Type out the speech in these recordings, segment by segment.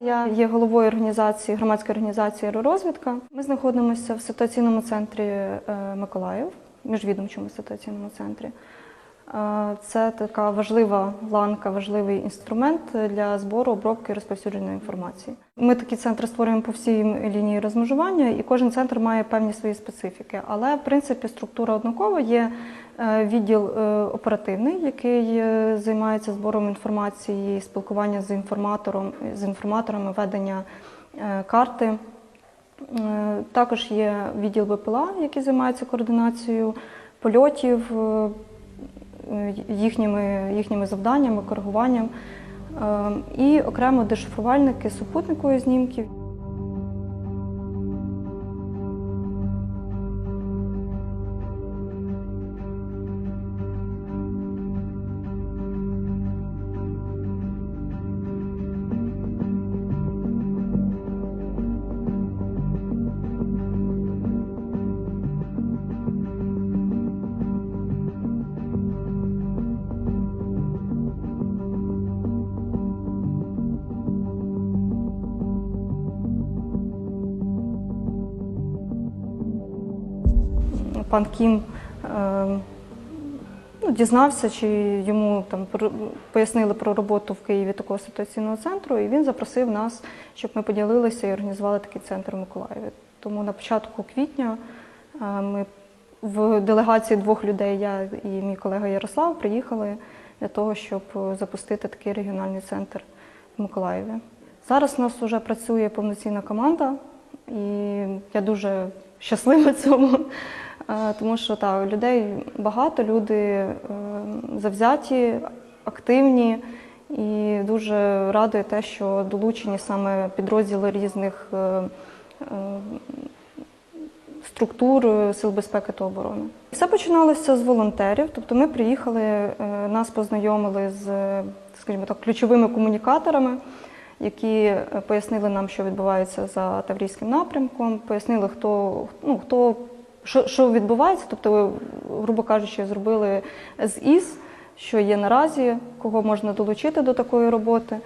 Я є головою організації громадської організації «Розвідка». Ми знаходимося в ситуаційному центрі е, Миколаїв, міжвідомчому ситуаційному центрі. Це така важлива ланка, важливий інструмент для збору, обробки і розповсюдження інформації. Ми такі центри створюємо по всій лінії розмежування, і кожен центр має певні свої специфіки. Але в принципі структура однакова. Є е, відділ е, оперативний, який е, займається збором інформації, спілкування з інформатором, з інформаторами, ведення карти. Також є відділ БПЛА, який займається координацією польотів, їхніми, їхніми завданнями, коригуванням. Е, І окремо дешифрувальники супутникової знімків. Пан Кім е, ну, дізнався, чи йому там пояснили про роботу в Києві такого ситуаційного центру, і він запросив нас, щоб ми поділилися і організували такий центр у Миколаєві. Тому на початку квітня е, ми в делегації двох людей, я і мій колега Ярослав, приїхали для того, щоб запустити такий регіональний центр в Миколаєві. Зараз у нас вже працює повноцінна команда, і я дуже щаслива цьому, тому що так, людей багато, люди е, завзяті, активні. І дуже радує те, що долучені саме підрозділи різних е, е, структур е, сил безпеки та оборони. Все починалося з волонтерів. Тобто ми приїхали, е, нас познайомили з, е, скажімо так, ключовими комунікаторами, які е, пояснили нам, що відбувається за Таврійським напрямком, пояснили, хто, ну, хто що, що відбувається. Тобто, грубо кажучи, зробили з ІС, що є наразі, кого можна долучити до такої роботи.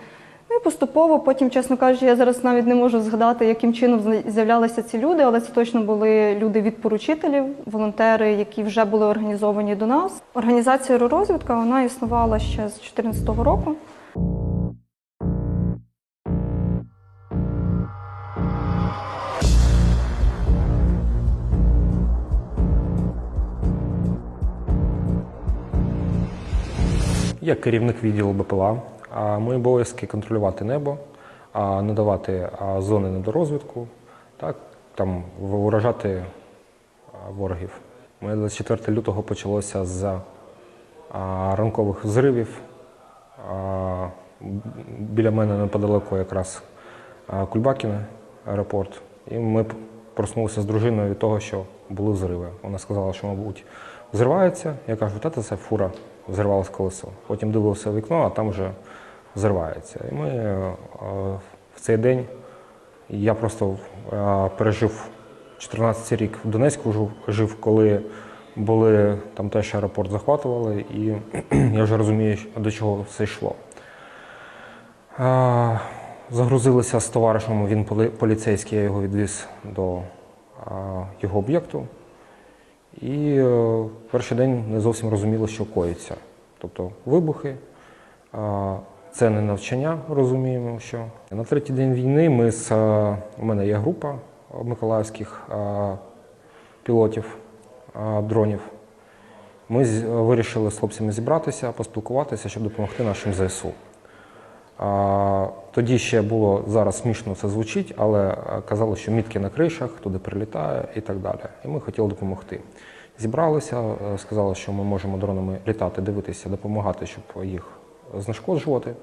Ну і поступово, потім, чесно кажучи, я зараз навіть не можу згадати, яким чином з'являлися ці люди, але це точно були люди від поручителів, волонтери, які вже були організовані до нас. Організація «Аеророзвідка» вона існувала ще з 2014 року. Я керівник відділу БПЛА. Мої обов'язки контролювати небо, надавати зони недорозвідку, так, там, вражати ворогів. Моє 24 лютого почалося з ранкових взривів. Біля мене неподалеку якраз а, Кульбакіне, аеропорт. І ми проснулися з дружиною від того, що були взриви. Вона сказала, що, мабуть, взривається. Я кажу, та це фура, взривалось колесо. Потім дивився вікно, а там вже взривається. І ми е, в цей день я просто е, пережив 14 рік в Донецьку жив- коли були там теж аеропорт захватували, і я вже розумію, до чого все йшло. А, Загрузилися з товаришем, він поліцейський, я його відвіз до його об'єкту. І е, в перший день не зовсім розуміло, що коїться. Тобто вибухи, це не навчання, розуміємо, що. На третій день війни ми з, е, у мене є група миколаївських пілотів дронів. Ми з- вирішили з хлопцями зібратися, поспілкуватися, щоб допомогти нашим ЗСУ. Тоді ще було зараз смішно це звучить, але е, казали, що мітки на кришах, туди прилітає і так далі. І ми хотіли допомогти. Зібралися, е, сказали, що ми можемо дронами літати, дивитися, допомагати, щоб їх знешкоджувати.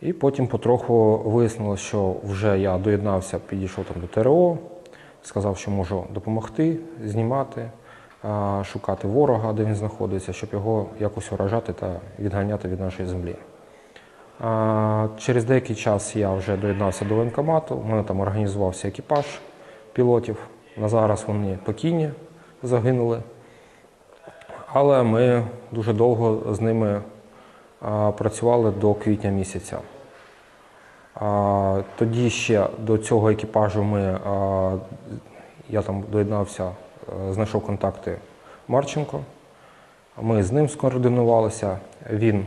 І потім потроху вияснилося, що вже я доєднався, підійшов там до ТРО, сказав, що можу допомогти, знімати, шукати ворога, де він знаходиться, щоб його якось уражати та відганяти від нашої землі. Через деякий час я вже доєднався до воєнкомату. У мене там організувався екіпаж пілотів. На зараз вони покійні, загинули. Але ми дуже довго з ними працювали до квітня місяця. Тоді ще до цього екіпажу ми, я там доєднався, е, знайшов контакти Марченко. Ми з ним скоординувалися. Він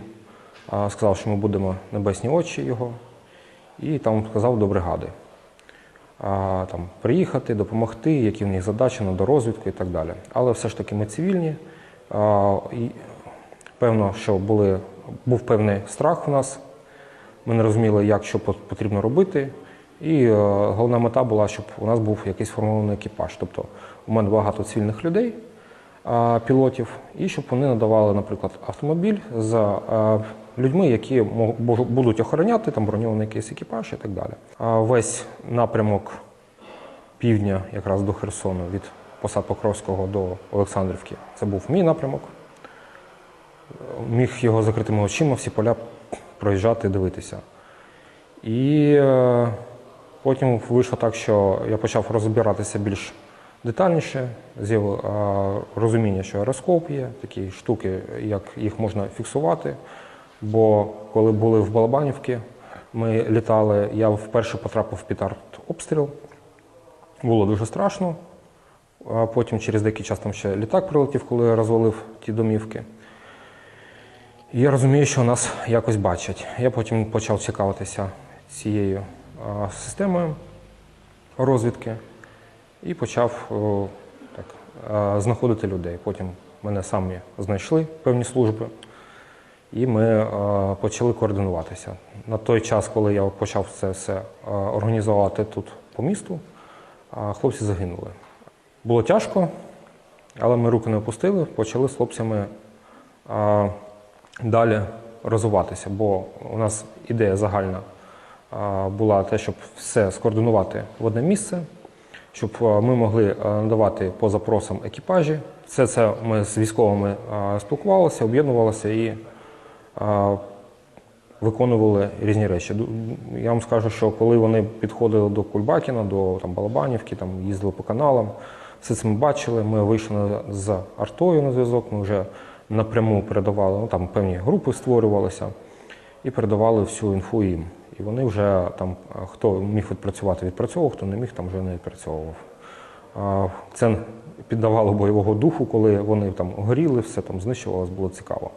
сказав, що ми будемо небесні очі його, і там сказав до бригади. Там, приїхати, допомогти, які в них задачі на дорозвідку і так далі. Але все ж таки ми цивільні. І певно, що були, був певний страх у нас. Ми не розуміли, як що потрібно робити. І е, головна мета була, щоб у нас був якийсь формований екіпаж. Тобто у мене багато цивільних людей, пілотів, і щоб вони надавали, наприклад, автомобіль з е, людьми, які будуть охороняти там броньований якийсь екіпаж і так далі. А весь напрямок півдня, якраз до Херсону, від посад Покровського до Олександрівки, це був мій напрямок. Міг його закритими очима, всі поля проїжджати, дивитися. І е, потім вийшло так, що я почав розбиратися більш детальніше, з'явив розуміння, що аероскоп є, такі штуки, як їх можна фіксувати. Бо коли були в Балабанівці, ми літали, я вперше потрапив під артобстріл. Було дуже страшно. Потім через деякий час там ще літак прилетів, коли я розвалив ті домівки. І я розумію, що нас якось бачать. Я потім почав цікавитися цією системою розвідки і почав так, знаходити людей. Потім мене самі знайшли певні служби, і ми почали координуватися. На той час, коли я почав це все організувати тут по місту, хлопці загинули. Було тяжко, але ми руки не опустили, почали з хлопцями далі розвиватися, бо у нас ідея загальна була те, щоб все скоординувати в одне місце, щоб ми могли надавати по запросам екіпажі. Все це ми з військовими спілкувалися, об'єднувалися і виконували різні речі. Я вам скажу, що коли вони підходили до Кульбакіна, до там, Балабанівки, там, їздили по каналам, все це ми бачили. Ми вийшли з артою на зв'язок, ми вже напряму передавали, ну, там певні групи створювалися і передавали всю інфу їм. І вони вже там, хто міг відпрацювати, відпрацьовував, хто не міг, там вже не відпрацьовував. Це піддавало бойового духу, коли вони там горіли, все там знищувалось, було цікаво.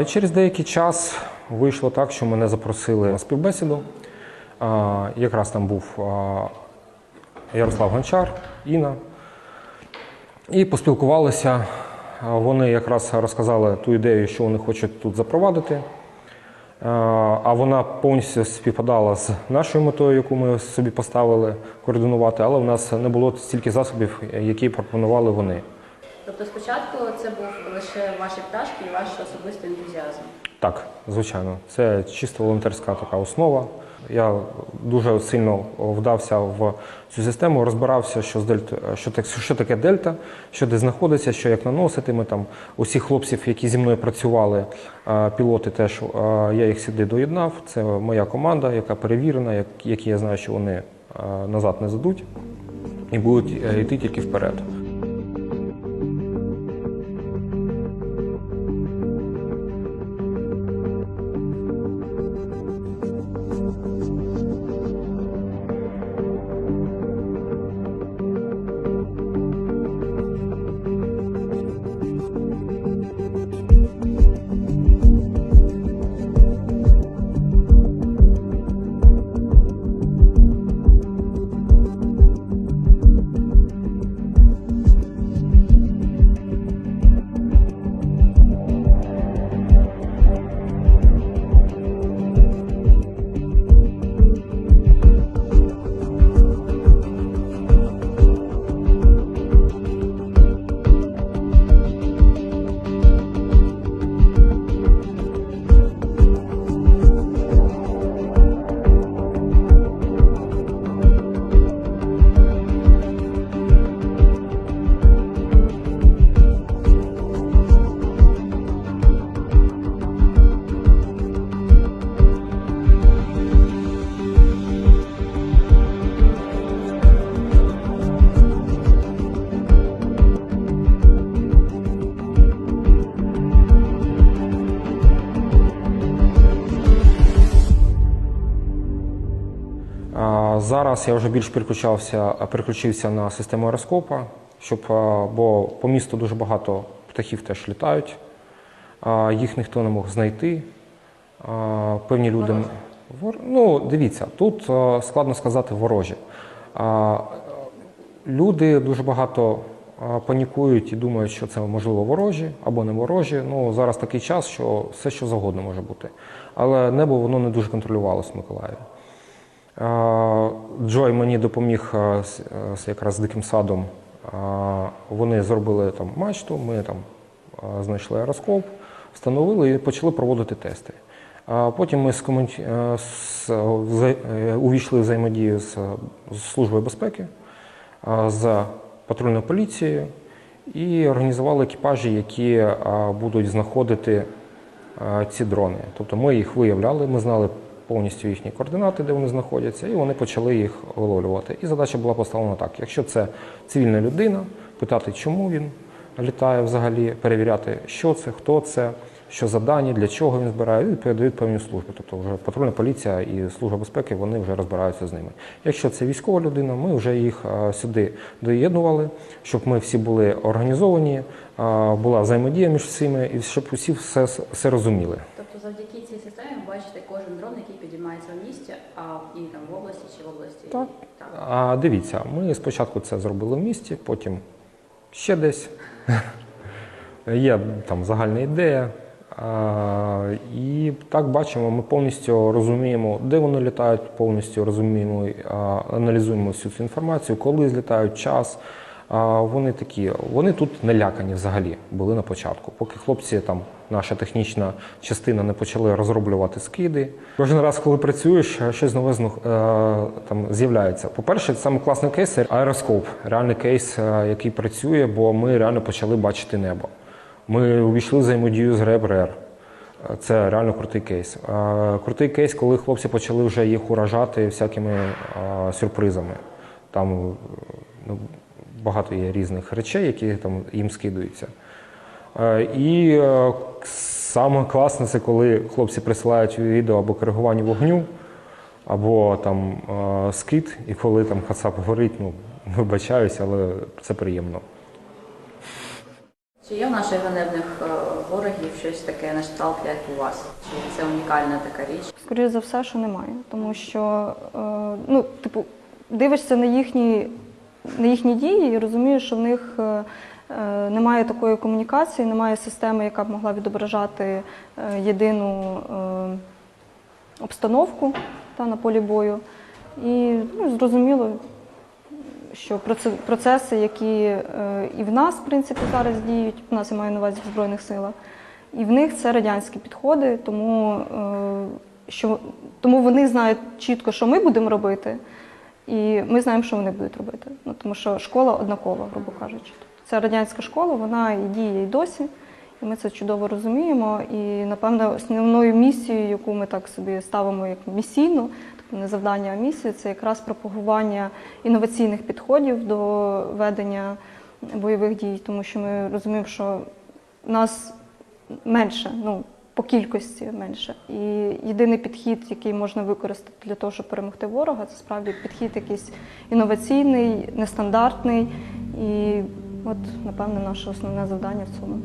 І через деякий час вийшло так, що мене запросили на співбесіду. Якраз там був Ярослав Гончар, Інна. І поспілкувалися. Вони якраз розказали ту ідею, що вони хочуть тут запровадити. А, А вона повністю співпадала з нашою метою, яку ми собі поставили координувати, але в нас не було стільки засобів, які пропонували вони. Тобто спочатку це був лише ваші пташки і ваш особистий ентузіазм. Так, звичайно, це чисто волонтерська така основа. Я дуже сильно вдався в цю систему, розбирався, що з дельта, що, так, що таке дельта, що де знаходиться, що як наносити. Ми там усіх хлопців, які зі мною працювали, пілоти теж я їх сюди доєднав. Це моя команда, яка перевірена, як, які я знаю, що вони назад не задуть і будуть е, йти тільки вперед. Зараз я вже більш переключався, переключився на систему аероскопа, щоб, бо по місту дуже багато птахів теж літають, їх ніхто не мог знайти. Певні люди. Ворожі? Вор... Ну, дивіться, тут а, складно сказати ворожі. Люди дуже багато панікують і думають, що це можливо ворожі або не ворожі. Ну зараз такий час, що все що завгодно може бути. Але небо воно не дуже контролювалося в Миколаєві. Джой мені допоміг якраз з диким садом. Вони зробили там мачту, ми там знайшли аероскоп, встановили і почали проводити тести. Потім ми е, увійшли в взаємодію з Службою безпеки, з патрульною поліцією і організували екіпажі, які будуть знаходити ці дрони. Тобто ми їх виявляли, ми знали повністю їхні координати, де вони знаходяться, і вони почали їх виловлювати. І задача була поставлена так: якщо це цивільна людина, питати, чому він літає взагалі, перевіряти, що це, хто це, що за дані, для чого він збирає, і передають певні служби. Тобто вже патрульна поліція і служба безпеки вони вже розбираються з ними. Якщо це військова людина, ми вже їх сюди доєднували, щоб ми всі були організовані, була взаємодія між всіми, і щоб усі все, все розуміли. Тобто завдяки цій системі бачите кожен дрон, який підіймається в місті, а і там в області чи в області. Так. так. А дивіться, ми спочатку це зробили в місті, потім ще десь. Є там загальна ідея. А, і так бачимо, ми повністю розуміємо, де вони літають, повністю розуміємо, а, аналізуємо всю цю інформацію, коли злітають час. А, вони такі, вони тут налякані взагалі були на початку. Поки хлопці там, наша технічна частина не почали розроблювати скиди. Кожен раз, коли працюєш, щось нове е, там з'являється. По-перше, саме класний кейс це аероскоп, реальний кейс, е, який працює, бо ми реально почали бачити небо. Ми увійшли в взаємодію з РЕБ-РЕР. Е, Це реально крутий кейс. Е, Крутий кейс, коли хлопці почали вже їх уражати всякими сюрпризами. Там ну, багато є різних речей, які там їм скидуються. Е, І е, саме класне це коли хлопці присилають відео або коригування вогню, або там е, скид, і коли там Хацап горить, ну вибачаюсь, але це приємно. Чи є в наших ганебних ворогів щось таке на кшталт, як у вас? Чи це унікальна така річ? Скоріше за все, що немає. Тому що ну, типу, дивишся на їхні, на їхні дії і розумієш, що в них немає такої комунікації, немає системи, яка б могла відображати е, єдину е, обстановку та, на полі бою. І ну, зрозуміло, що процеси, які е, і в нас, в принципі, зараз діють, в нас я маю на увазі в Збройних силах, і в них це радянські підходи, тому, е, що, тому вони знають чітко, що ми будемо робити, і ми знаємо, що вони будуть робити. Ну, тому що школа однакова, грубо кажучи. Це радянська школа, вона і діє і досі, і ми це чудово розуміємо. І, напевно, основною місією, яку ми так собі ставимо як місійну, тобто не завдання, а місію, це якраз пропагування інноваційних підходів до ведення бойових дій, тому що ми розуміємо, що нас менше, ну по кількості менше. І єдиний підхід, який можна використати для того, щоб перемогти ворога, це справді підхід якийсь інноваційний, нестандартний. І от, напевне, наше основне завдання в цьому.